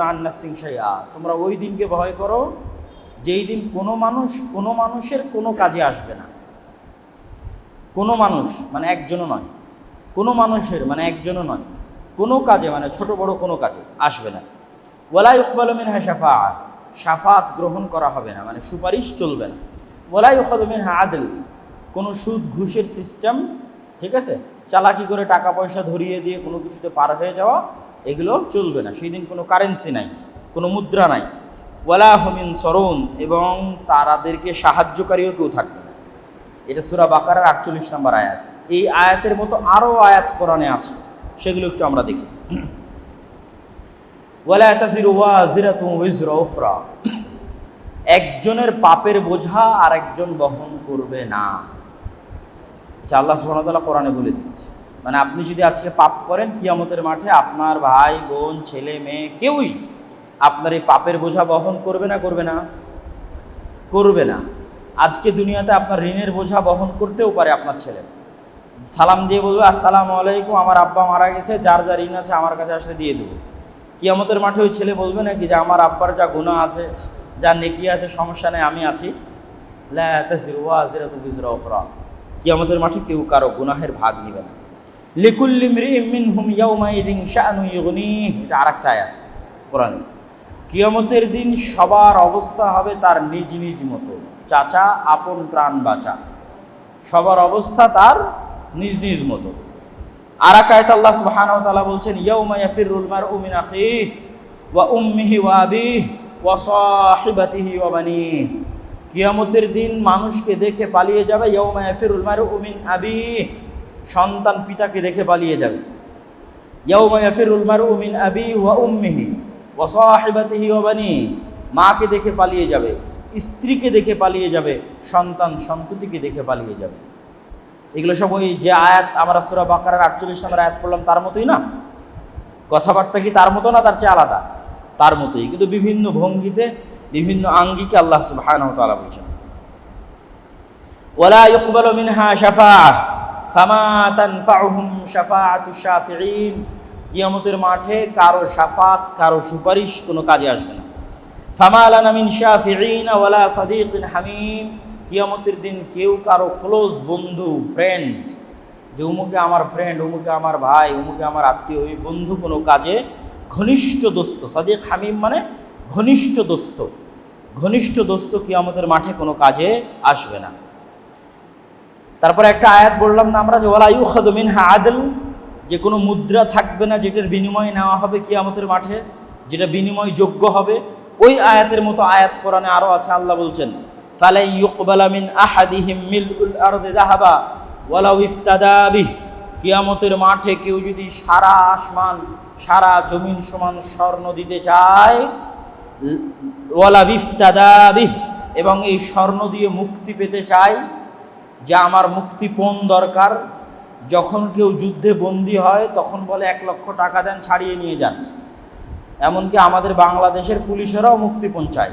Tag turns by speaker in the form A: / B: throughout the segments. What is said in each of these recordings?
A: আন তোমরা ওই দিনকে ভয় করো, যেই দিন কোনো মানুষ, কোনো মানুষের কোনো কাজে আসবে না। কোনো মানুষ মানে একজনও নয়। কোনো মানুষের মানে একজনও নয়। কোনো কাজে মানে ছোট বড় কোনো কাজে আসবে না। ওলাই উকবাল হ্যাঁ শাফা শাফাত গ্রহণ করা হবে না মানে সুপারিশ চলবে না। ওলাই উকবাল হ্যাঁ আদল। কোনো সুদ ঘুষের সিস্টেম ঠিক আছে? চালাকি করে টাকা পয়সা ধরিয়ে দিয়ে কোনো কিছুতে পার হয়ে যাওয়া এগুলো চলবে না। সেই দিন কোনো কারেন্সি নাই, কোনো মুদ্রা নাই। ওয়ালা হমিন সরণ এবং তারাদেরকে সাহায্যকারীও কেউ থাকবে না। এটা সুরা বাকারার আটচল্লিশ নম্বর আয়াত। এই আয়াতের মতো আরও আয়াত কোরআনে আছে, সেগুলো একটু আমরা দেখি। ওয়ালা উখরা। একজনের পাপের বোঝা আর একজন বহন করবে না। আল্লাহ সুবহানাহু কোরআনে বলে দিয়েছে। মানে আপনি যদি আজকে পাপ করেন, কিয়ামতের মাঠে আপনার ভাই, বোন, ছেলে, মেয়ে কেউই আপনার এই পাপের বোঝা বহন করবে না করবে না। করবে না। আজকে দুনিয়াতে আপনার ঋণের বোঝা বহন করতেও পারে আপনার ছেলে। সালাম দিয়ে বলবে, আসসালামু আলাইকুম, আমার আব্বা মারা গেছে, যার যা ঋণ আছে আমার কাছে আসলে দিয়ে দেবো। কিয়ামতের মাঠে ওই ছেলে বলবে নাকি যে, আমার আব্বার যা গুণা আছে, যা নেকি আছে, সমস্যা নেই, আমি আছি। কিয়ামতের মাঠে কেউ কারও গুনাহের ভাগ নিবে না। ইগনিহ। এটা কিয়ামতের দিন সবার অবস্থা হবে তার নিজ নিজ মতো। চাচা, আপন প্রাণ বাঁচা। সবার অবস্থা তার নিজ নিজ মতো। আর এক আয়াত আল্লাহ সুবহানাহু বলছেন মিন আখিহি ওয়া উম্মিহি কিয়ামতের দিন মানুষকে দেখে পালিয়ে যাবে, ইয়াউমা ইয়াফিরুল মারউ মিন আবিহি সন্তান পিতাকে দেখে পালিয়ে যাবে। ইয়াউমা ইয়াফিরুল মারউ মিন আবিহি ওয়া উম্মিহি মাকে দেখে পালিয়ে যাবে, স্ত্রীকে দেখে পালিয়ে যাবে, সন্তান সন্ততিকে দেখে পালিয়ে যাবে। এগুলো সব ওই যে আয়াত, আমরা সুরা বাকারার আটচল্লিশ নম্বর আয়াত পড়লাম, তার মতোই না? কথাবার্তা কি তার মতো না তার চেয়ে আলাদা? তার মতোই, কিন্তু বিভিন্ন ভঙ্গিতে, বিভিন্ন আঙ্গিকে আল্লাহ তাআলা বলছেন। ওয়ালা ইকবালু মিনহা শাফাআহ ফামা তানফাউহুম শাফাআতু শাফিঈন। কিয়ামতের মাঠে কারও শাফাত, কারও সুপারিশ কোনো কাজে আসবে না। ফামা লানা মিন শাফিঈন ওয়ালা সাদীকিন হামিম। কিয়ামতের দিন কেউ কারও ক্লোজ বন্ধু, ফ্রেন্ড, যে উমুকে আমার ফ্রেন্ড, উমুকে আমার ভাই, উমুকে আমার আত্মীয় ওই বন্ধু কোনো কাজে ঘনিষ্ঠ দোস্ত, সাদিক হামিম মানে ঘনিষ্ঠ দোস্ত। ঘনিষ্ঠ দোস্ত কিয়ামতের মাঠে কোনো কাজে আসবে না। তারপরে একটা আয়াত বললাম না, আমরা যে ওলা ইউখাদু মিনহা আদল যে কোনো মুদ্রা থাকবে না যেটার বিনিময়ে নেওয়া হবে কিয়ামতের মাঠে, যেটা বিনিময় যোগ্য হবে। ওই আয়াতের মতো আয়াত কোরআনে আরও আছে, আল্লাহ বলছেন, ফালাই ইউকবালা মিন আহাদিহিম মিলউল আরদে যাহাবা ওয়ালাউ ইফতাদা বিহ কিয়ামতের মাঠে কেউ যদি সারা আসমান, সারা জমিন সমান স্বর্ণ দিতে চায় ওয়ালা ইফতাদা এবং এই স্বর্ণ দিয়ে মুক্তি পেতে চায় যে আমার মুক্তিপণ দরকার। যখন কেউ যুদ্ধে বন্দী হয়, তখন বলে, এক লক্ষ টাকা দেন, ছাড়িয়ে নিয়ে যান। এমনকি আমাদের বাংলাদেশের পুলিশেরাও মুক্তিপণ চায়।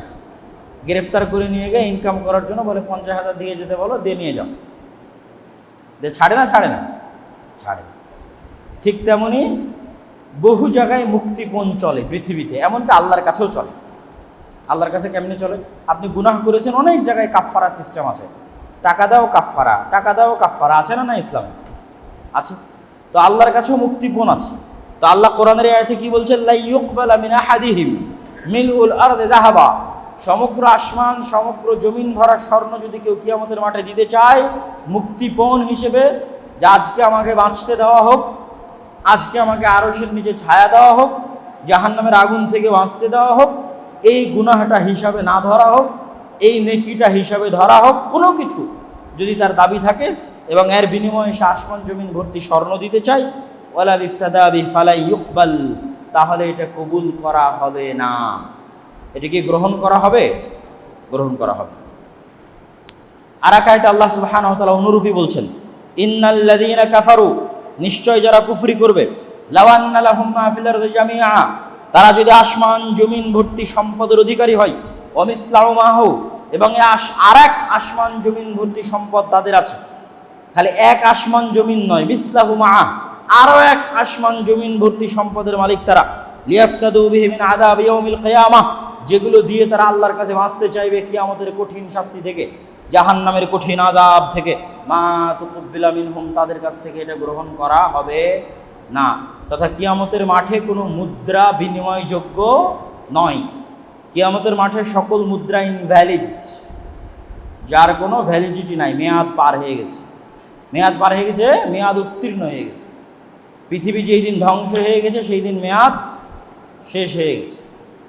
A: গ্রেফতার করে নিয়ে গিয়ে ইনকাম করার জন্য বলে, পঞ্চাশ হাজার দিয়ে যেতে বলো, দিয়ে নিয়ে যাও। দে, ছাড়ে না ছাড়ে না? ছাড়ে। ঠিক তেমনি বহু জায়গায় মুক্তিপণ চলে পৃথিবীতে, এমনকি আল্লাহর কাছেও চলে। আল্লাহর কাছে কেমনি চলে? আপনি গুনাহ করেছেন, অনেক জায়গায় কাফফারা সিস্টেম আছে। টাকা দাও কাফফারা। টাকা দাও কাফফারা। আছে না না ইসলাম? আছে। তো আল্লাহর কাছেও মুক্তিপণ আছে। তো আল্লাহ কোরআনের আয়াতে কি বলছেন? লা ইউকবালা মিন আহাদিহিম মিলউল আরদে যাহাবা সমগ্র আসমান, সমগ্র জমিন ভরা স্বর্ণ যদি কেউ কিয়ামতের মাঠে দিতে চায়, মুক্তিপণ হিসেবে যে আজকে আমাকে বাঁচতে দেওয়া হোক, আজকে আমাকে আরশের নিচে ছায়া দেওয়া হোক, জাহান্নামের আগুন থেকে বাঁচতে দেওয়া হোক, এই গুনাহটা হিসাবে না ধরা হোক, এই নেকিটা হিসাবে ধরা হোক, কোনো কিছু যদি তার দাবি থাকে এবং এর বিনিময়ে সে আসমান জমিন ভর্তি স্বর্ণ দিতে চায়, ওয়ালা বিফতাদা বিফালাই ইউকবাল, তাহলে এটা কবুল করা হবে না। এটা কি গ্রহণ করা হবে? গ্রহণ করা হবে আর একায়তে আল্লাহ সুবহানাহু ওয়া অনুরূপী বলছেন ইন্নাল্লাযীনা কাফারু নিশ্চয় যারা কুফরি করবে তারা যদি আসমান জমিন ভর্তি সম্পদের অধিকারী হয় অমিসলাউ মাহু এবং আর এক আসমান জমিন ভর্তি সম্পদ তাদের আছে। খালি এক আসমান জমিন নয়, মিসলাহু মা, আরও এক আসমান জমিন ভর্তি সম্পদের মালিক তারা। লিয়াফতাদু বিহি মিন আযাব ইয়াউমিল যেগুলো দিয়ে তারা আল্লাহর কাছে বাঁচতে চাইবে কিয়ামতের কঠিন শাস্তি থেকে, জাহান্নামের কঠিন আযাব থেকে। মা তুকুব্বিলা মিনহুম, তাদের কাছ থেকে এটা গ্রহণ করা হবে না। তথা কিয়ামতের মাঠে কোনো মুদ্রা বিনিময়যোগ্য নয়। কিয়ামতের মাঠে সকল মুদ্রা ইনভ্যালিড যার কোনো ভ্যালিডিটি নাই, মেয়াদ পার হয়ে গেছে। মেয়াদ পার হয়ে গেছে, মেয়াদ উত্তীর্ণ হয়ে গেছে। পৃথিবী যেই দিন ধ্বংস হয়ে গেছে, সেই দিন মেয়াদ শেষ হয়ে গেছে।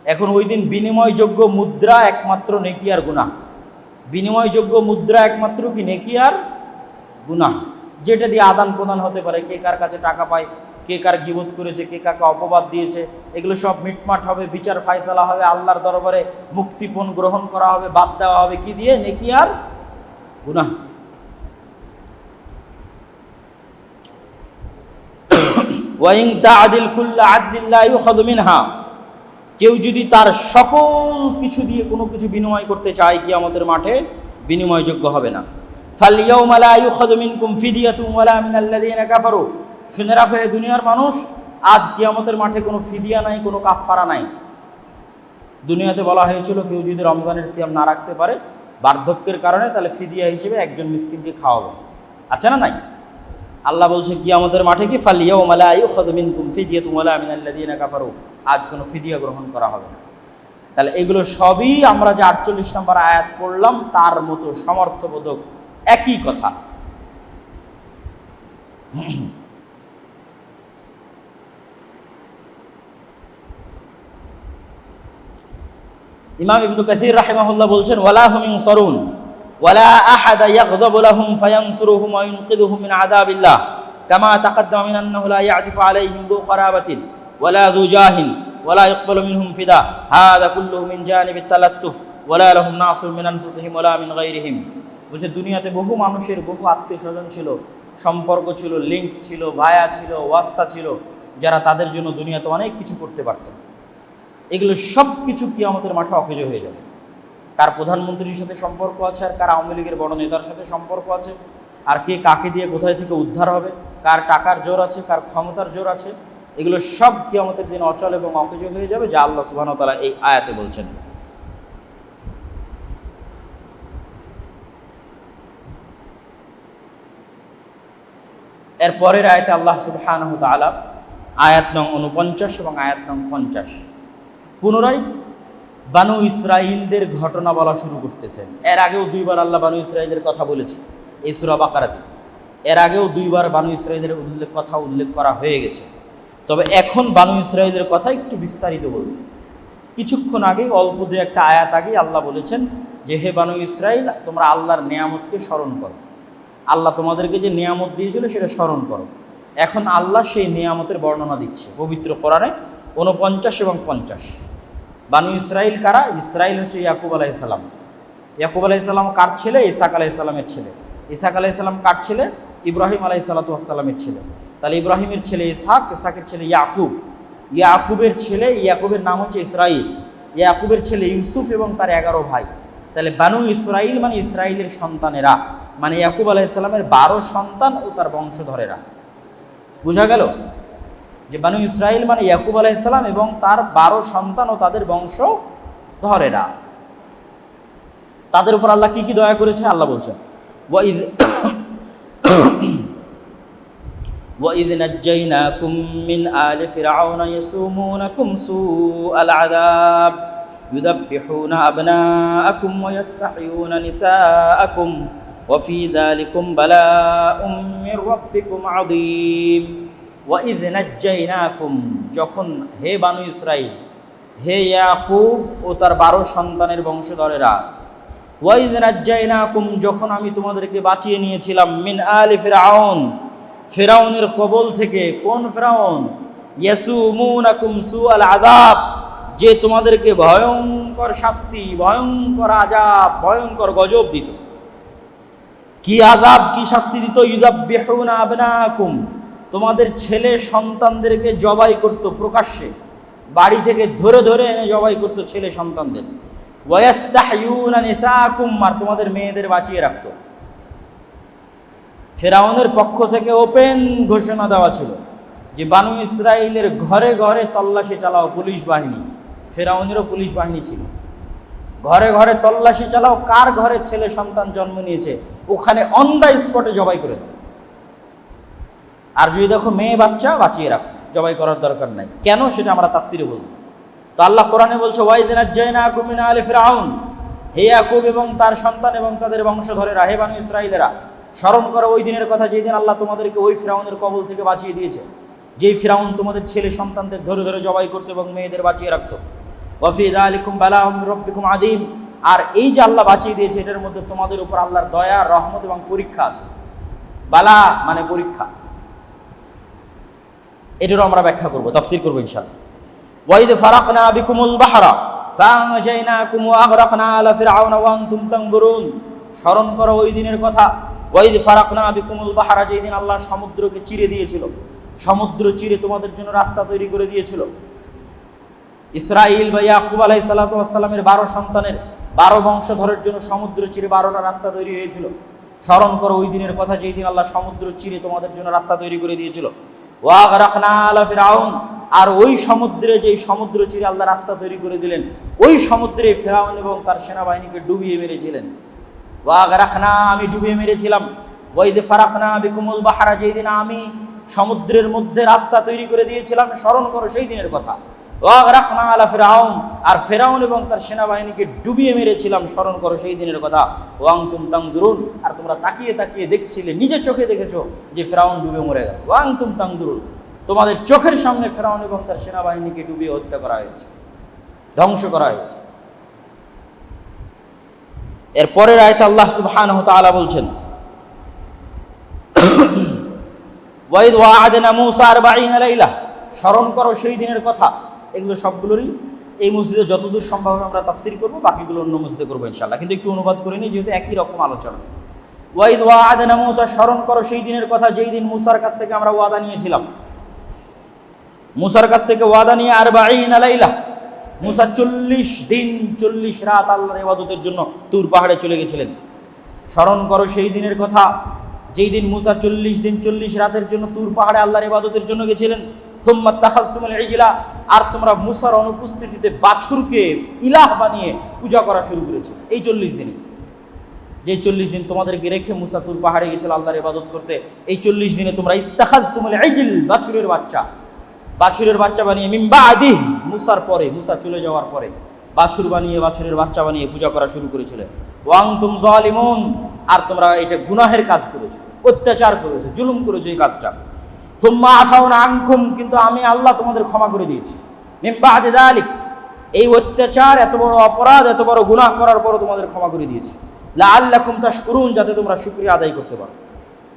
A: এখন ওই দিন বিনিময়যোগ্য মুদ্রা একমাত্র নেকি আর গুনাহ। বিনিময়যোগ্য মুদ্রা একমাত্র কি? নেকি আর গুনাহ। যেটা দিয়ে আদান প্রদান হতে পারে, কে কার কাছে টাকা পায় কে কার গিবোধ করেছে, কে কাকে অপবাদ দিয়েছে, এগুলো সব মিটমাট হবে, বিচার ফায়সালা হবে, আল্লাহর দরবারে মুক্তিপণ গ্রহণ করা হবে, বাদ দেওয়া হবে, কি দিয়ে নেকি আর গুনাহ। ওয়াইং তাআদিল কুল্লা আদলিল্লাহ মিনহা, কেউ যদি তার সকল কিছু দিয়ে কোনো কিছু বিনিময় করতে চায়, কিয়ামতের মাঠে বিনিময়যোগ্য হবে না ফালিয়াউমা লা ইউখাযু মিনকুম ফিদিয়াতুন ওয়ালা মিনাল্লাযীনা কাফারু শুনে রাখো এই দুনিয়ার মানুষ, আজ কিয়ামতের মাঠে কোনো ফিদিয়া নাই, কোনো কাফফারা নাই। দুনিয়াতে বলা হয়েছিল কেউ যদি রমজানের সিয়াম না রাখতে পারে, বার্ধক্যের কারণে তাহলে ফিদিয়া হিসেবে একজন মিসকিনকে খাওয়াবে। আছে না নাই? আল্লাহ বলছে কি আমাদের মাঠে কি? ফালিয়া ওমালা আয়ু খদমিন কুম ফিদিয়া তুমালা আমিনাল্লাদিনা কাফারু। আজ কোনো ফিদিয়া গ্রহণ করা হবে না। তাহলে এগুলো সবই আমরা যে আটচল্লিশ নম্বর আয়াত করলাম তার মতো সমর্থবোধক একই কথা। ইমাম ইবনু কাসির রাহিমাহুল্লাহ বলছেন, ওয়ালা হুমিন সরুন ওয়ালা আহাদা ইয়াগযাবু লাহুম ফায়ানসুরুহুম ওয়া ইউনকিযুহুম মিন আযাবিল্লাহ, কামা তাকাদ্দামা মিন আন্নাহু লা ইয়াতিফু আলাইহিম যু কারাবাতিন ওয়ালা যু জাহিন, ওয়ালা ইকবালু মিনহুম ফিদা হাযা কুল্লুহু মিন জানিবিত তালাত্তুফ, ওয়ালা লাহুম নাসির মিন আনফুসিহিম ওয়ালা মিন গায়রিহিম। বলছে, দুনিয়াতে বহু মানুষের বহু আত্মীয় স্বজন ছিল, সম্পর্ক ছিল লিঙ্ক ছিল, ভায়া ছিল, ওয়াস্তা ছিল, যারা তাদের জন্য দুনিয়াতে অনেক কিছু করতে পারত। এগুলো সব কিছু কিয়ামতের মাঠে অকেজ হয়ে যাবে। কার প্রধানমন্ত্রীর সাথে সম্পর্ক আছে আর কার আওয়ামী লীগের বড় নেতার সাথে সম্পর্ক আছে? আর কে কাকে দিয়ে কোথায় থেকে উদ্ধার হবে? কার টাকার জোর আছে? কার ক্ষমতার জোর আছে? এগুলো সব কিয়ামতের দিন অচল এবং অকেজ হয়ে যাবে যা আল্লাহ সুবাহ তালা এই আয়াতে বলছেন। এর পরের আয়াতে আল্লাহ সুবহানাহু আয়াত নং উনপঞ্চাশ এবং আয়াত নং পঞ্চাশ। পুনরায় বানু ইসরাইলদের ঘটনা বলা শুরু করতেছেন এর আগেও দুইবার আল্লাহ বানু ইসরাইলের কথা বলেছে, এই সুরা বাকারাতে। এর আগেও দুইবার বানু ইসরাইলের উল্লেখ কথা উল্লেখ করা হয়ে গেছে। তবে এখন বানু ইসরাইলের কথা একটু বিস্তারিত বলবে। কিছুক্ষণ আগেই, অল্প দু একটা আয়াত আগেই আল্লাহ বলেছেন যে, হে বানু ইসরাইল তোমরা আল্লাহর নিয়ামতকে স্মরণ করো। আল্লাহ তোমাদেরকে যে নিয়ামত দিয়েছিল, সেটা স্মরণ করো। এখন আল্লাহ সেই নিয়ামতের বর্ণনা দিচ্ছে। পবিত্র কোরআনে উনপঞ্চাশ এবং পঞ্চাশ। বানু ইসরাইল কারা? ইসরাইল হচ্ছে ইয়াকুব আলাইসাল্লাম ইয়াকুব আলাইসাল্লাম কার ছেলে? ইসাক আলাইসাল্লামের ছেলে। ইসাক আলাইসাল্লাম কার ছেলে? ইব্রাহিম আলাইসাল্লাতুয়াসাল্লামের ছেলে। তাহলে ইব্রাহিমের ছেলে ইসাক ইসাকের ছেলে ইয়াকুব। ইয়াকুবের ছেলে, ইয়াকুবের নাম হচ্ছে ইসরাইল। ইয়াকুবের ছেলে ইউসুফ এবং তার এগারো ভাই। তাহলে বানু ইসরাইল মানে ইসরাইলের সন্তানেরা। মানে ইয়াকুব আলাইসাল্লামের বারো সন্তান ও তার বংশধরেরা। বোঝা গেল? যে বানু ইসরাইল মানে ইয়াকুব আলাইসাল্লাম এবং তার বারো সন্তান ও তাদের বংশ ধরেরা তাদের উপর আল্লাহ কি কি দয়া করেছে আল্লাহ বলছেন ওয়াইদ وإذ نجيناكم من آل فرعون يسومونكم سوء العذاب يذبحون أبناءكم ويستحيون نساءكم وفي ذلكم بلاء من ربكم عظيم নাজ্জাইনাকুম, যখন হে বানু ইসরাইল, হে ইয়াকুব ও তার বারো সন্তানের বংশধরেরা নাজ্জাইনাকুম, যখন আমি তোমাদেরকে বাঁচিয়ে নিয়েছিলাম মিন আলি ফিরাউন ফেরাউনের কবল থেকে কোন ফেরাউন ইয়াসুমুনাকুম সুআল আযাব, যে তোমাদেরকে ভয়ঙ্কর শাস্তি, ভয়ঙ্কর আজাব ভয়ঙ্কর গজব দিত। কি আজাব কি শাস্তি দিত? ইউযাব্বিহুনা আবনাকুম। তোমাদের ছেলে সন্তানদেরকে জবাই করত প্রকাশ্যে। বাড়ি থেকে ধরে ধরে এনে জবাই করত ছেলে সন্তানদের। আর তোমাদের মেয়েদের বাঁচিয়ে রাখতো। ফেরাউনের পক্ষ থেকে ওপেন ঘোষণা দেওয়া ছিল যে, বানু ইসরায়েলের ঘরে ঘরে তল্লাশি চালাও পুলিশ বাহিনী। ফেরাউনেরও পুলিশ বাহিনী ছিল। ঘরে ঘরে তল্লাশি চালাও, কার ঘরে ছেলে সন্তান জন্ম নিয়েছে, ওখানে অন দ্য স্পটে জবাই করে দাও। আর যদি দেখো মেয়ে, বাচ্চা, বাঁচিয়ে রাখো, জবাই করার দরকার নাই। কেন? সেটা আমরা তাফসিরে বলব। তো আল্লাহ কোরআনে বলছে ওয়াইদিন জৈনা কুমিনা আলী ফিরাউন হে ইয়াকুব এবং তার সন্তান এবং তাদের বংশধরেরা, হে বানু ইসরাইলেরা স্মরণ করো ওই দিনের কথা যেই দিন আল্লাহ তোমাদেরকে ওই ফিরাউনের কবল থেকে বাঁচিয়ে দিয়েছে। যেই ফিরাউন তোমাদের ছেলে সন্তানদের ধরে ধরে জবাই করতো এবং মেয়েদের বাঁচিয়ে রাখতো। ওয়াফিদ আলিকুম বালা রব্বিকুম আদিম আর এই যে আল্লাহ বাঁচিয়ে দিয়েছে, এটার মধ্যে তোমাদের উপর আল্লাহর দয়া, রহমত এবং পরীক্ষা আছে। বালা মানে পরীক্ষা। এটারও আমরা ব্যাখ্যা করব, তফসির করব ইনশাআল্লাহ। ওয়াইদ ফারাকনা বিকুমুল বাহারা, ফাআনজাইনাকুম ওয়া আগরাকনা আলা ফিরআউনা ওয়া আনতুম তানজুরুন। স্মরণ করো ওই দিনের কথা। ওয়াইদ ফারাকনা বিকুমুল বাহারা যেই দিন আল্লাহ সমুদ্রকে চিরে দিয়েছিল, সমুদ্র চিরে তোমাদের জন্য রাস্তা তৈরি করে দিয়েছিল। ইসরাইল বা ইয়াকুব আলাই সাল্লাতামের বারো সন্তানের বারো বংশধরের জন্য সমুদ্র চিরে বারোটা রাস্তা তৈরি হয়েছিল। স্মরণ করো ওই দিনের কথা যেই দিন আল্লাহ সমুদ্র চিরে তোমাদের জন্য রাস্তা তৈরি করে দিয়েছিল। আলা আর ওই সমুদ্রে যেই সমুদ্র চিরে আল্লাহ রাস্তা তৈরি করে দিলেন, ওই সমুদ্রে ফেরাউন এবং তার সেনাবাহিনীকে ডুবিয়ে মেরেছিলেন। ওয়াঘ রাখনা আমি ডুবিয়ে মেরেছিলাম। ওয়াইদে ফারাকনা বিকুমুল বাহারা, যেই দিন আমি সমুদ্রের মধ্যে রাস্তা তৈরি করে দিয়েছিলাম, স্মরণ করো সেই দিনের কথা। ওয়াগ রাখনা আলা ফেরাউন। আর ফেরাউন এবং তার সেনাবাহিনীকে ডুবিয়ে মেরেছিলাম, স্মরণ করো সেই দিনের কথা। ওয়াং তুম তাংজুরুন। আর তোমরা তাকিয়ে তাকিয়ে দেখছিলে, নিজের চোখে দেখেছ যে ফেরাউন ডুবে মরে গেল। ওয়াং তুম তাংজুরুন। তোমাদের চোখের সামনে ফেরাউন এবং তার সেনাবাহিনীকে ডুবিয়ে হত্যা করা হয়েছে, ধ্বংস করা হয়েছে। এর পরের আয়তে আল্লাহ সুবহানাহু ওয়া তাআলা বলছেন ওয়াইদ ওয়াআদনা মূসা 40 লাইলা। স্মরণ করো সেই দিনের কথা। এগুলো সবগুলোরই এই মসজিদে যতদূর সম্ভব আমরা তাফসির করব, বাকিগুলো অন্য মসজিদে করব ইনশাল্লাহ কিন্তু একটু অনুবাদ করে নিই, যেহেতু একই রকম আলোচনা। ওয়াইদ ওয়াআদনা মূসা, স্মরণ করো সেই দিনের কথা যেই দিন মুসার কাছ থেকে আমরা ওয়াদা নিয়েছিলাম। মুসার কাছ থেকে ওয়াদা নিয়ে আর আলাইলা মুসা চল্লিশ দিন, চল্লিশ রাত আল্লাহর ইবাদতের জন্য তুর পাহাড়ে চলে গেছিলেন। স্মরণ করো সেই দিনের কথা, যেই দিন মুসা চল্লিশ দিন, চল্লিশ রাতের জন্য তুর পাহাড়ে আল্লাহর ইবাদতের জন্য গেছিলেন। তাহাজতুমুল ইজলা আর তোমরা মুসার অনুপস্থিতিতে বাছুরকে ইলাহ বানিয়ে পূজা করা শুরু করেছ। এই চল্লিশ দিনই যে চল্লিশ দিন তোমাদেরকে রেখে মুসা তুর পাহাড়ে গেছিল আল্লাহর ইবাদত করতে, এই চল্লিশ দিনে তোমরা ইস্তাখাজ তুমুল ইজিল, বাছুরের বাচ্চা। বাছুরের বাচ্চা বানিয়ে মিম্বা আদি মুসার পরে, মুসা চলে যাওয়ার পরে বাছুর বানিয়ে, বাছুরের বাচ্চা বানিয়ে পূজা করা শুরু করেছিলে। ওয়াং তুম জালিমুন, আর তোমরা এটা গুনাহের কাজ করেছ, অত্যাচার করেছ, জুলুম করেছ এই কাজটা। সুম্মা কিন্তু আমি আল্লাহ তোমাদের ক্ষমা করে দিয়েছি। মিম্বা আদি দালিক, এই অত্যাচার, এত বড় অপরাধ, এত বড় গুনাহ করার পরও তোমাদের ক্ষমা করে দিয়েছি। লা আল্লাহ কুমতাস করুন যাতে তোমরা শুক্রিয়া আদায় করতে পারো।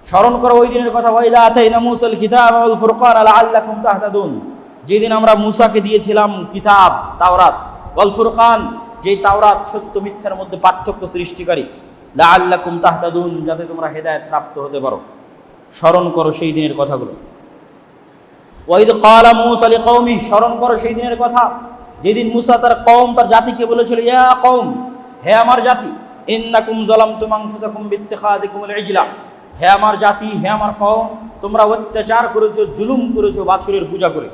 A: স্মরণ করো ওই দিনের কথা ওয়াইদা আতাইনা মুসাল কিতাব আল ফুরকান আলা আল্লাকুম তাহতাদুন। যেদিন আমরা মুসাকে দিয়েছিলাম কিতাব, তাওরাত, ওয়াল ফুরকান, যেই তাওরাত সত্য মিথ্যার মধ্যে পার্থক্য সৃষ্টিকারী লা আল্লাকুম তাহতাদুন, যাতে তোমরা হেদায়েত প্রাপ্ত হতে পারো। স্মরণ করো সেই দিনের কথাগুলো। ওয়াইদ কালা মুসা লিকৌমি স্মরণ করো সেই দিনের কথা। যেদিন মুসা তার কওম, তার জাতিকে বলেছিল, ইয়া কওম, হে আমার জাতি, ইন্নাকুম যালামতুম আনফুসাকুম বিত্তিখাদিকুমুল ইজলা হে আমার জাতি, হে আমার কওম, তোমরা অত্যাচার করেছ, জুলুম করেছ, বাছুরের পূজা করে।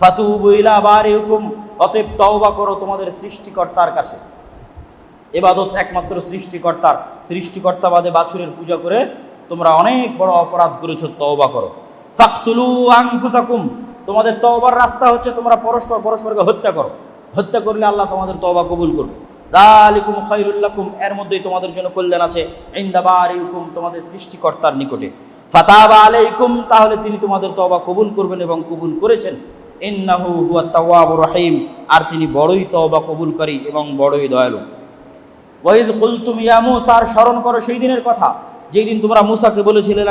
A: ফাতুবু ইলা বারিকুম, অতএব তওবা করো তোমাদের সৃষ্টিকর্তার কাছে। এবাদত একমাত্র সৃষ্টিকর্তার। সৃষ্টিকর্তা বাদে বাছুরের পূজা করে তোমরা অনেক বড় অপরাধ করেছ, তওবা করো। ফাকতুলু আনফুসাকুম, তোমাদের তওবার রাস্তা হচ্ছে তোমরা পরস্পর পরস্পরকে হত্যা করো। হত্যা করলে আল্লাহ তোমাদের তওবা কবুল করবে। দালিকুম খাইরুল্লাকুম এর মধ্যেই তোমাদের জন্য কল্যাণ আছে। ইন্দাবারিকুম তোমাদের সৃষ্টিকর্তার নিকটে। ফাতাবা আলাইকুম, তাহলে তিনি তোমাদের তওবা কবুল করবেন এবং কবুল করেছেন। ইন্নাহু হুয়া তাওয়াবুর রহিম, আর তিনি বড়ই তওবা কবুলকারী এবং বড়ই দয়ালু। ওয়াইদ কুলতুম ইয়া মুসা, আর স্মরণ করো সেই দিনের কথা। যেই দিন তোমরা মুসাকে বলেছিলে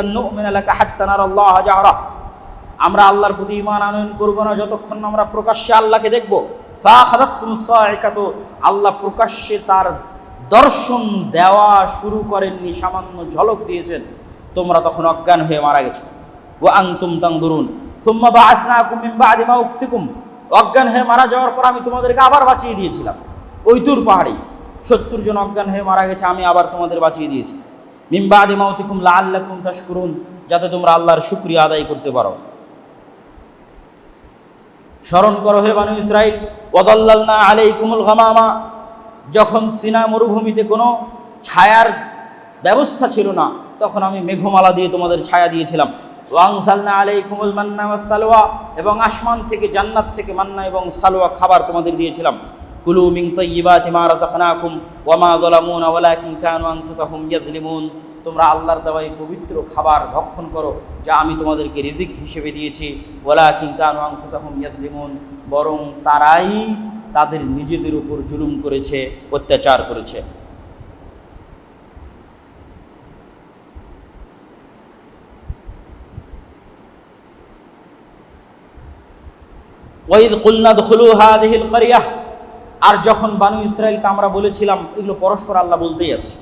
A: আমরা আল্লাহর প্রতি ইমান আনয়ন করব না, যতক্ষণ আমরা প্রকাশ্যে আল্লাহকে দেখব। সাইকাতু, আল্লাহ প্রকাশ্যে তার দর্শন দেওয়া শুরু করেননি, সামান্য ঝলক দিয়েছেন। তোমরা তখন অজ্ঞান হয়ে মারা গেছো। ও মিন বাদি মাউক্তিকুম অজ্ঞান হয়ে মারা যাওয়ার পর আমি তোমাদেরকে আবার বাঁচিয়ে দিয়েছিলাম। ওই দূর পাহাড়ি সত্তর জন অজ্ঞান হয়ে মারা গেছে, আমি আবার তোমাদের বাঁচিয়ে দিয়েছি। মিম্বাদি মাউতিকুম লা আল্লাকুম তাশকুরুন, যাতে তোমরা আল্লাহর শুক্রিয়া আদায় করতে পারো। স্মরণ করো হে বানু ইসরাইল ওদাল্লালনা আলাইকুমুল গামামা, যখন সিনা মরুভূমিতে কোনো ছায়ার ব্যবস্থা ছিল না, তখন আমি মেঘমালা দিয়ে তোমাদের ছায়া দিয়েছিলাম। ওয়াংসালনা আলাইকুমুল মান্না সালোয়া এবং আসমান থেকে জান্নাত থেকে মান্না এবং সালোয়া খাবার তোমাদের দিয়েছিলাম। মিন তাইয়্যিবাতি মা রাযাকনাকুম ওয়া মা যালামুনা ওয়ালাকিন কানু আনফুসাহুম ইয়াযলিমুন তোমরা আল্লাহর দেওয়াই পবিত্র খাবার ভক্ষণ করো, যা আমি তোমাদেরকে রিজিক হিসেবে দিয়েছি। ওয়ালাকিন কানু আনফুসাহুম ইয়াযলিমুন বরং তারাই তাদের নিজেদের উপর জুলুম করেছে, অত্যাচার করেছে। ওয়াইদ কুলনা দখলু হাদিহিল কারিয়াহ আর যখন বানু ইসরায়েলকে আমরা বলেছিলাম, এগুলো পরস্পর আল্লাহ বলতেই আছে।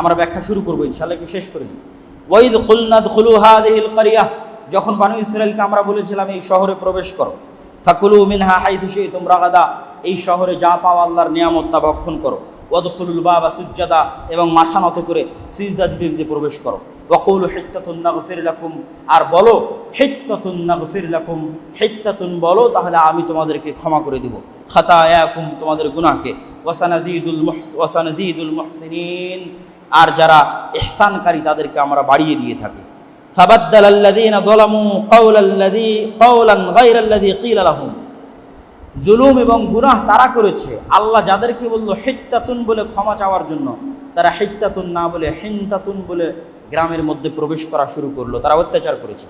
A: আমরা ব্যাখ্যা শুরু করব ইনশাল্লাহ একটু শেষ করে নিই ওয়াইদ কুলনা দখলু হাদিহিল কারিয়াহ যখন বানু ইসরায়েলকে আমরা বলেছিলাম, এই শহরে প্রবেশ করো। ফাকুলু মিনহা হাইথু তোমরা রাগাদা, এই শহরে যা পাও আল্লাহর নিয়ামত তা ভক্ষণ করো। ওয়াদখুলুল বাবা সুজ্জাদা, এবং মাথা নত করে সিজদা দিতে দিতে প্রবেশ করো। ওয়াকুল হিত্তাতুন নাগফির লাকুম। আর বলো, হিত্তাতুন নাগফির লাকুম। হিত্তাতুন বলো, তাহলে আমি তোমাদেরকে ক্ষমা করে দিব। খাতায়াকুম, তোমাদের গুনাহকে। ওয়াসানাজিদুল মুহস, ওয়াসানাজিদুল মুহসিনিন। আর যারা ইহসানকারী, তাদেরকে আমরা বাড়িয়ে দিয়ে থাকি। ফাবাদ্দাল আল্লাযীনা যালামু কাওলাল্লাযী, কাওলান গায়রাল্লাযী ক্বিলা লাহুম। জুলুম এবং গুনাহ তারা করেছে। আল্লাহ যাদেরকে বলল হিত্তাতুন বলে ক্ষমা চাওয়ার জন্য, তারা হিত্তাতুন না বলে হিন্তাতুন বলে গ্রামের মধ্যে প্রবেশ করা শুরু করল, তারা অত্যাচার করেছে।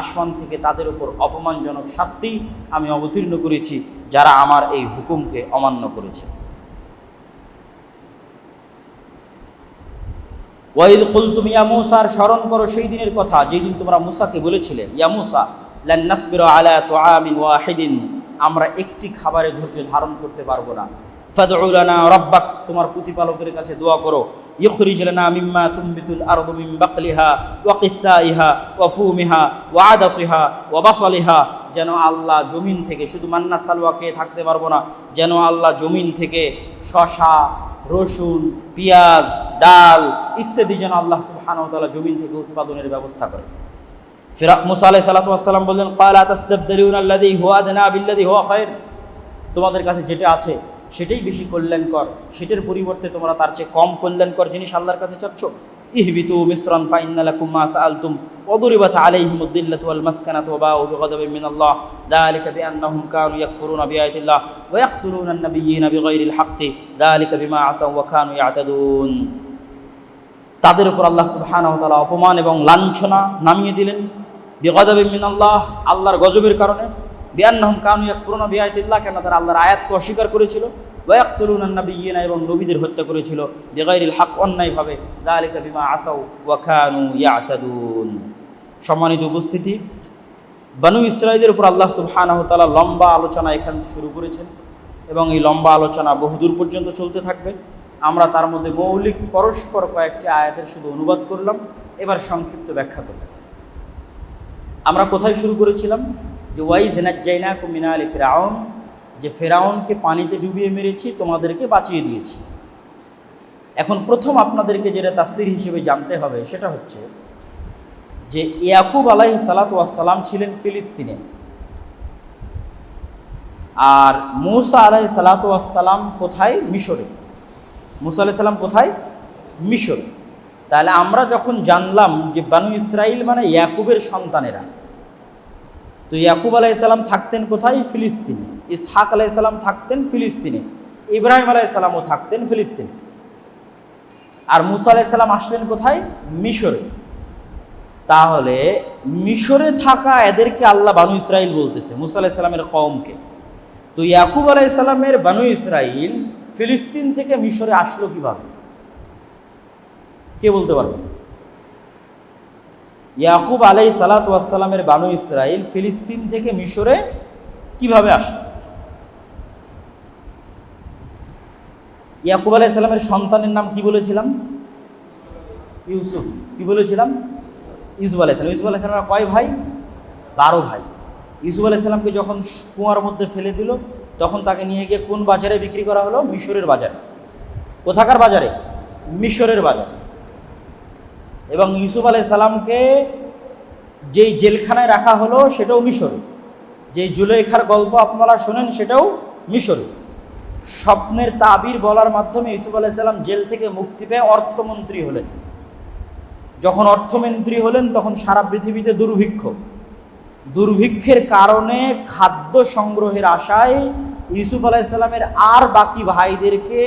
A: আসমান থেকে তাদের উপর অপমানজনক শাস্তি আমি অবতীর্ণ করেছি, যারা আমার এই হুকুমকে অমান্য করেছে। ওয়াইদ কুলতুম ইয়া মুসার স্মরণ করো সেই দিনের কথা যেই দিন তোমরা মুসাকে বলেছিলে ইয়ামুসা মুসা, লান নাসবিরু আলা তুআমিন ওয়াহিদিন, আমরা একটি খাবারে ধৈর্য ধারণ করতে পারব না। ফাদউ লানা রাব্বাক, তোমার প্রতিপালকের কাছে দোয়া করো। ইখরিজ লানা মিম্মা তুমবিতুল আরদু মিন বাকলিহা ওয়া কিসাইহা ওয়া ফুমিহা ওয়া আদাসিহা ওয়া বাসালিহা। যেন আল্লাহ জমিন থেকে, শুধু মান্না সালওয়া খেয়ে থাকতে পারব না, যেন আল্লাহ জমিন থেকে শশা, রসুন, পেঁয়াজ, ডাল ইত্যাদি যেন আল্লাহ সুবহানাহু ওয়া জমিন থেকে উৎপাদনের ব্যবস্থা করে। ফিরা মুসা আলাইহিস সালাতু ওয়াস সালাম বললেন, ক্বালা তাস্তাবদিলুনা আল্লাযী হুয়া আদনা বিল্লাযী হুয়া খায়র। তোমাদের কাছে যেটা আছে সেটাই বেশি কল্যাণকর, সেটার পরিবর্তে তোমরা তার চেয়ে কম কল্যাণকর জিনিস আল্লাহর কাছে চাচ্ছ? ইহবিতু মিশ্রন ফাইন্নালাকুম মা সাআলতুম ওদরিবাত আলাইহিম আদ-দিল্লাতু ওয়াল মাসকানাতু ওয়া বাউ বিগাদাবিন মিন আল্লাহ যালিকা বিআন্নাহুম কানু ইয়াকফুরুনা বিআয়াতিল্লাহ ওয়া ইয়াকতুলুনা আন-নাবিয়্যিনা বিগাইরিল হাক্কি। যালিকা মা আসা ওয়া কানু ইয়াতাদুন। তাদের উপর আল্লাহ সুবহানাহু ওয়া তাআলা অপমান এবং লাঞ্ছনা নামিয়ে দিলেন। বিগাদাবিন মিনাল্লাহ, আল্লাহর গজবের কারণে। বিয়ান্নাহুম কানু ইয়াকফুরুনা বিআয়াতিল্লাহ কেন তারা আল্লাহর আয়াতকে অস্বীকার করেছিল। ওয়াক্তুলুনা নবিয়িনা এবং নবীদের হত্যা করেছিল। বেগাইরিল হক, অন্যায়ভাবে। যালিকা বিমা আসাউ ওয়া কানু ইয়াতাদুন। সম্মানিত উপস্থিতি, বানু ইসরায়েলের উপর আল্লাহ সুবহানাহু তাআলা লম্বা আলোচনা এখান শুরু করেছেন, এবং এই লম্বা আলোচনা বহুদূর পর্যন্ত চলতে থাকবে। আমরা তার মধ্যে মৌলিক পরস্পর কয়েকটি আয়াতের শুধু অনুবাদ করলাম। এবার সংক্ষিপ্ত ব্যাখ্যা করলাম আমরা কোথায় শুরু করেছিলাম? যে ওয়াই ধেনাজ্জাইনা কুমিনা আলী ফেরাউন, যে ফেরাউনকে পানিতে ডুবিয়ে মেরেছি, তোমাদেরকে বাঁচিয়ে দিয়েছি। এখন প্রথম আপনাদেরকে যেটা তাফসির হিসেবে জানতে হবে, সেটা হচ্ছে যে ইয়াকুব আলাহি সালাতাম ছিলেন ফিলিস্তিনে। আর মুসা আলাহি সালাতাম কোথায়? মিশরে। মুসা আলাহি সাল্লাম কোথায়? মিশরে। তাহলে আমরা যখন জানলাম যে বানু ইসরাইল মানে ইয়াকুবের সন্তানেরা তো ইয়াকুব আলাইসাল্লাম থাকতেন কোথায়? ফিলিস্তিনে। ইসহাক আলাইসাল্লাম থাকতেন ফিলিস্তিনে। ইব্রাহিম আলাইসাল্লামও থাকতেন ফিলিস্তিনে। আর মুসা আলাইসাল্লাম আসলেন কোথায়? মিশরে। তাহলে মিশরে থাকা এদেরকে আল্লাহ বানু ইসরাইল বলতেছে, মুসা আলাইসাল্লামের কমকে তো ইয়াকুব আলাইসাল্লামের বানু ইসরাইল ফিলিস্তিন থেকে মিশরে আসলো কীভাবে? কে বলতে পারবেন ইয়াকুব আলাই সালাতামের বানু ইসরাইল ফিলিস্তিন থেকে মিশরে কীভাবে আসলো? ইয়াকুব আলাই সালামের সন্তানের নাম কি বলেছিলাম? ইউসুফ। কি বলেছিলাম? ইউসুফ আলাইসালাম ইউসুফ আলাইসালামের কয় ভাই? বারো ভাই। ইউসুফ আলাইসাল্লামকে যখন কুয়ার মধ্যে ফেলে দিল, তখন তাকে নিয়ে গিয়ে কোন বাজারে বিক্রি করা হলো? মিশরের বাজারে। কোথাকার বাজারে? মিশরের বাজারে। এবং ইউসুফ আলাই সালামকে যেই জেলখানায় রাখা হলো সেটাও মিশরে। যেই জুলেখার গল্প আপনারা শোনেন সেটাও মিশরে। স্বপ্নের তাবির বলার মাধ্যমে ইউসুফ আলাইসাল্লাম জেল থেকে মুক্তি পেয়ে অর্থমন্ত্রী হলেন। যখন অর্থমন্ত্রী হলেন তখন সারা পৃথিবীতে দুর্ভিক্ষ। দুর্ভিক্ষের কারণে খাদ্য সংগ্রহের আশায় ইউসুফ আলাইসাল্লামের আর বাকি ভাইদেরকে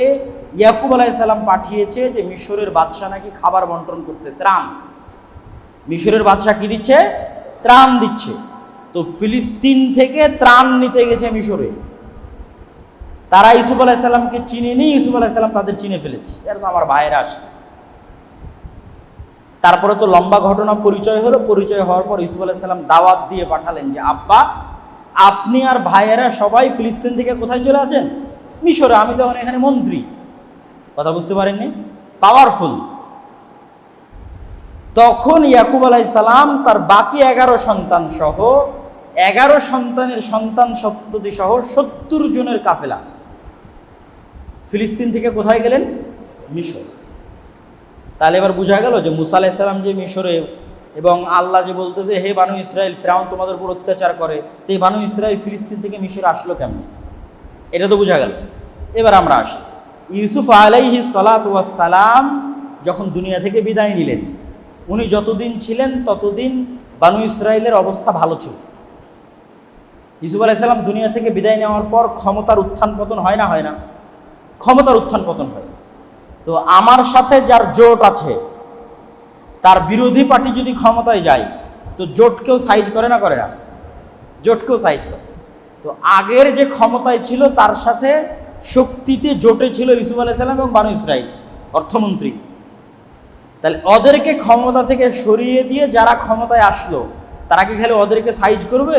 A: ইয়াকুব আলাইসাল্লাম পাঠিয়েছে যে মিশরের বাদশাহ নাকি খাবার বন্টন করছে, ত্রাণ। মিশরের বাদশাহ কি দিচ্ছে? ত্রাণ দিচ্ছে। তো ফিলিস্তিন থেকে ত্রাণ নিতে গেছে মিশরে। তারা ইউসুফ আলাইসাল্লামকে চিনেনি, ইউসুফ আলাইসাল্লাম তাদের চিনে ফেলেছে। এরকম আমার ভাইয়েরা আসছে। তারপরে তো লম্বা ঘটনা পরিচয় হলো, পরিচয় হওয়ার পর ইউসুফ আলাইসাল্লাম দাওয়াত দিয়ে পাঠালেন যে, আব্বা, আপনি আর ভাইয়েরা সবাই ফিলিস্তিন থেকে কোথায় চলে আছেন মিশরে, আমি তখন এখানে মন্ত্রী। কথা বুঝতে পারেননি? পাওয়ারফুল তখন ইয়াকুব আলাই সালাম তার বাকি এগারো সন্তান সহ, এগারো সন্তানের সন্তান সপ্ততি সহ সত্তর জনের কাফেলা। ফিলিস্তিন থেকে কোথায় গেলেন? মিশর। তাহলে এবার বোঝা গেল যে মুসা আলাইসাল্লাম যে মিশরে এবং আল্লাহ যে বলতেছে, হে বানু ইসরায়েল ফেরাউন তোমাদের উপর অত্যাচার করে। তো এই বানু ইসরায়েল ফিলিস্তিন থেকে মিশরে আসলো কেমনি? এটা তো বোঝা গেল। এবার আমরা আসি। ইউসুফ আলাইহি সালাম যখন দুনিয়া থেকে বিদায় নিলেন, উনি যতদিন ছিলেন ততদিন বানু ইসরায়েলের অবস্থা ভালো ছিল। ইউসুফ আলাইসাল্লাম দুনিয়া থেকে বিদায় নেওয়ার পর ক্ষমতার উত্থান পতন হয় না হয় না? ক্ষমতার উত্থান পতন হয়। তো আমার সাথে যার জোট আছে, তার বিরোধী পার্টি যদি ক্ষমতায় যায়, তো জোটকেও সাইজ করে না করে না? জোটকেও সাইজ করে। তো আগের যে ক্ষমতায় ছিল, তার সাথে শক্তিতে জোটে ছিল ইউসুফ আলাইসাল্লাম এবং বানু ইসরাইল অর্থমন্ত্রী। তাহলে ওদেরকে ক্ষমতা থেকে সরিয়ে দিয়ে যারা ক্ষমতায় আসলো, তারা কি খালি ওদেরকে সাইজ করবে?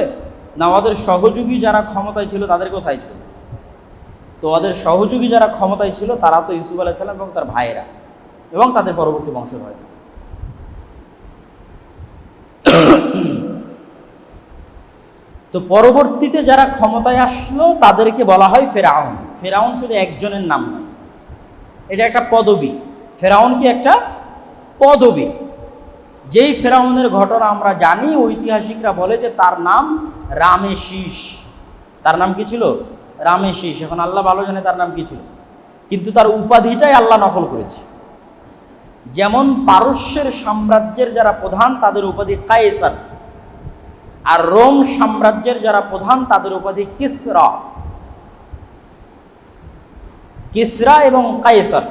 A: না ওদের সহযোগী যারা ক্ষমতায় ছিল তাদেরকেও সাইজ করবে? তো ওদের সহযোগী যারা ক্ষমতায় ছিল, তারা তো ইউসুফ আলাইসাল্লাম এবং তার ভাইয়েরা এবং তাদের পরবর্তী বংশধর তো পরবর্তীতে যারা ক্ষমতায় আসলো, তাদেরকে বলা হয় ফেরাউন। ফেরাউন শুধু একজনের নাম নয়। এটা একটা পদবি। ফেরাউন কি একটা পদবি? যেই ফেরাউনের ঘটনা আমরা জানি, ঐতিহাসিকরা বলে যে তার নাম রামেশিস। তার নাম কি ছিল? রামেশিস। এখন আল্লাহ ভালো জানে তার নাম কি ছিল। কিন্তু তার উপাধিটাই আল্লাহ নকল করেছে। যেমন পারস্যের সাম্রাজ্যের যারা প্রধান, তাদের উপাধি কায়েসার। আর রোম সাম্রাজ্যের যারা প্রধান, তাদের উপাধি কিসরা। কিসরা এবং কায়েসার।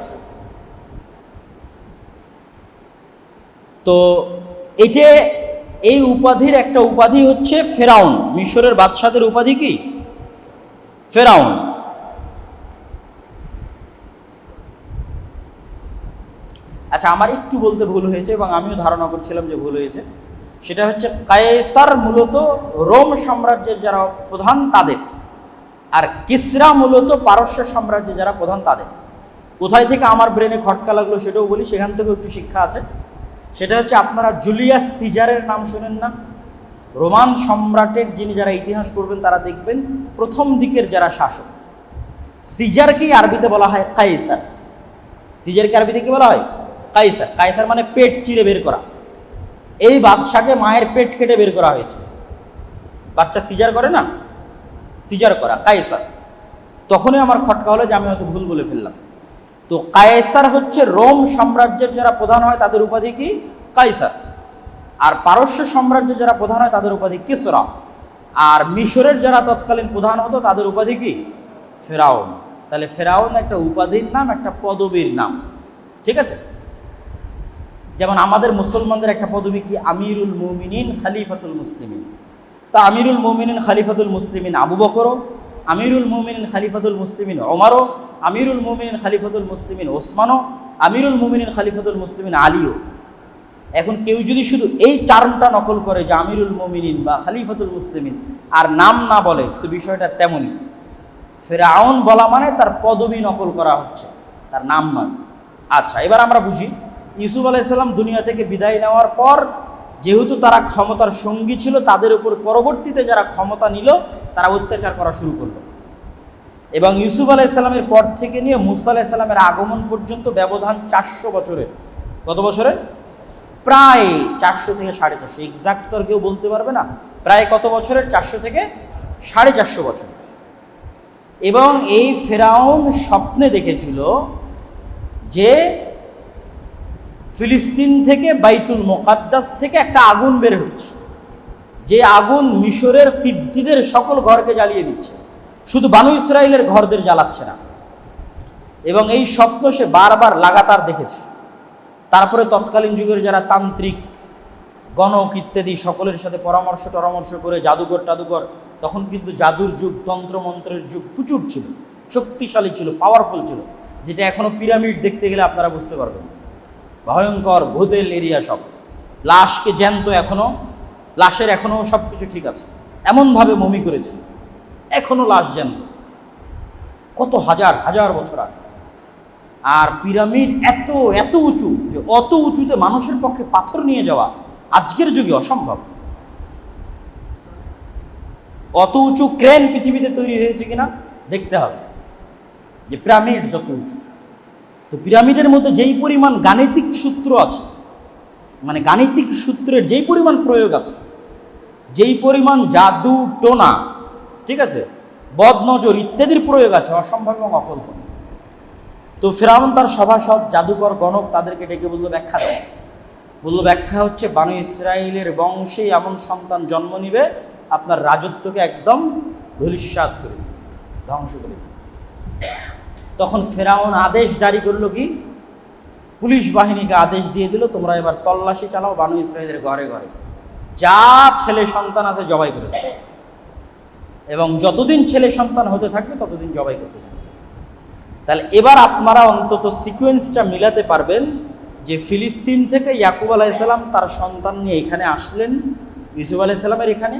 A: তো এটে এই উপাধির একটা উপাধি হচ্ছে ফেরাউন। মিশরের বাদশাদের উপাধি কি? ফেরাউন। আচ্ছা আমার একটু বলতে ভুল হয়েছে এবং আমিও ধারণা করছিলাম যে ভুল হয়েছে। সেটা হচ্ছে কায়েসার মূলত রোম সাম্রাজ্যের যারা প্রধান তাদের, আর কিসরা মূলত পারস্য সাম্রাজ্যের যারা প্রধান তাদের। কোথায় থেকে আমার ব্রেনে খটকা লাগল সেটাও বলি, সেখান থেকেও একটু শিক্ষা আছে। সেটা হচ্ছে আপনারা জুলিয়াস সিজারের নাম শোনেন না? রোমান সম্রাটের যিনি যারা ইতিহাস পড়বেন তারা দেখবেন প্রথম দিকের যারা শাসক। সিজারকেই আরবিতে বলা হয় কায়েসার। সিজারকে আরবিতে কি বলা হয়? কায়েসার। কায়েসার মানে পেট চিরে বের করা। এই বাদশাকে মায়ের পেট কেটে বের করা হয়েছে। বাচ্চা সিজার করে না? সিজার করা কাইসার তখনই আমার খটকা হলো যে আমি হয়তো ভুল বলে ফেললাম। তো কায়েসার হচ্ছে রোম সাম্রাজ্যের যারা প্রধান হয়, তাদের উপাধি কি? কাইসার আর পারস্য সাম্রাজ্যের যারা প্রধান হয়, তাদের উপাধি কিসরা। আর মিশরের যারা তৎকালীন প্রধান হতো, তাদের উপাধি কি? ফেরাউন। তাহলে ফেরাউন একটা উপাধির নাম, একটা পদবীর নাম। ঠিক আছে? যেমন আমাদের মুসলমানদের একটা পদবী কি? আমিরুল মুমিনিন খালিফাতুল মুসলিমিন। তা আমিরুল মুমিনিন খালিফাতুল মুসলিমিন আবু বকরও আমিরুল মুমিনিন খালিফাতুল মুসলিমিন ওমারও আমিরুল মুমিনিন খালিফাতুল মুসলিমিন ওসমানও আমিরুল মুমিনিন খালিফাতুল মুসলিমিন আলীও। এখন কেউ যদি শুধু এই টার্মটা নকল করে যে আমিরুল মুমিনিন বা খালিফাতুল মুসলিমিন আর নাম না বলে, তো বিষয়টা তেমনই। ফেরাউন বলা মানে তার পদবি নকল করা হচ্ছে, তার নাম নয়। আচ্ছা এবার আমরা বুঝি ইউসুফ আলাইসাল্লাম দুনিয়া থেকে বিদায় নেওয়ার পর, যেহেতু তারা ক্ষমতার সঙ্গী ছিল, তাদের উপর পরবর্তীতে যারা ক্ষমতা নিল, তারা অত্যাচার করা শুরু করল। এবং ইউসুফ আলাইসাল্লামের পর থেকে নিয়ে মুসা আলাইসাল্লামের আগমন পর্যন্ত ব্যবধান চারশো বছরের। কত বছরের? প্রায় চারশো থেকে সাড়ে চারশো। এক্সাক্ট তো আর কেউ বলতে পারবে না। প্রায় কত বছরের? চারশো থেকে সাড়ে চারশো বছর। এবং এই ফেরাউন স্বপ্নে দেখেছিল যে ফিলিস্তিন থেকে বাইতুল মোকাদ্দাস থেকে একটা আগুন বের হচ্ছে। যে আগুন মিশরের তিব্তিদের সকল ঘরকে জ্বালিয়ে দিচ্ছে। শুধু বানু ইসরায়েলের ঘরদের জ্বালাচ্ছে না। এবং এই স্বপ্ন সে বারবার লাগাতার দেখেছে। তারপরে তৎকালীন যুগের যারা তান্ত্রিক, গণক ইত্যাদি সকলের সাথে পরামর্শ টরামর্শ করে জাদুঘর টাদুঘর, তখন কিন্তু জাদুর যুগ, তন্ত্রমন্ত্রের যুগ প্রচুর ছিল। শক্তিশালী ছিল পাওয়ারফুল ছিল। যেটা এখনও পিরামিড দেখতে গেলে আপনারা বুঝতে পারবেন। ভয়ঙ্কর ভূতেল এরিয়া সব। লাশকে জ্যান্ত এখনও লাশের এখনও সব কিছু ঠিক আছে। এমনভাবে মমি করেছে। এখনও লাশ জ্যান্ত। কত হাজার হাজার বছর আগে। আর পিরামিড এত এত উঁচু যে অত উঁচুতে মানুষের পক্ষে পাথর নিয়ে যাওয়া আজকের যুগে অসম্ভব। অত উঁচু ক্রেন পৃথিবীতে তৈরি হয়েছে কিনা দেখতে হবে। যে পিরামিড যত উঁচু। তো পিরামিডের মধ্যে যেই পরিমাণ গাণিতিক সূত্র আছে মানে গাণিতিক সূত্রের যেই পরিমাণ প্রয়োগ আছে, যেই পরিমাণ জাদু, টোনা, ঠিক আছে, বদনজর ইত্যাদির প্রয়োগ আছে, অসম্ভব এবং অকল্পনীয়। তো ফেরাউন তার সভাসদ জাদুকর গণক তাদেরকে ডেকে বলল, ব্যাখ্যা দেয় বলল, ব্যাখ্যা হচ্ছে, বানু ইসরায়েলের বংশে এমন সন্তান জন্ম নিবে, আপনার রাজত্বকে একদম ধূলিস্বাদ করে দিবে, ধ্বংস করে দিবে। তখন ফেরাউন আদেশ জারি করল কি? পুলিশ বাহিনীকে আদেশ দিয়ে দিল, তোমরা এবার তল্লাশি চালাও বানু ইসরায়েলের ঘরে ঘরে। যা ছেলে সন্তান আছে জবাই করে দেবে এবং যতদিন ছেলে সন্তান হতে থাকবে, ততদিন জবাই করতে থাকবে। তাহলে এবার আপনারা অন্তত সিকোয়েন্সটা মিলাতে পারবেন যে ফিলিস্তিন থেকে ইয়াকুব আলাইসাল্লাম তার সন্তান নিয়ে এখানে আসলেন, ইউসুফ আলাইসাল্লামের এখানে।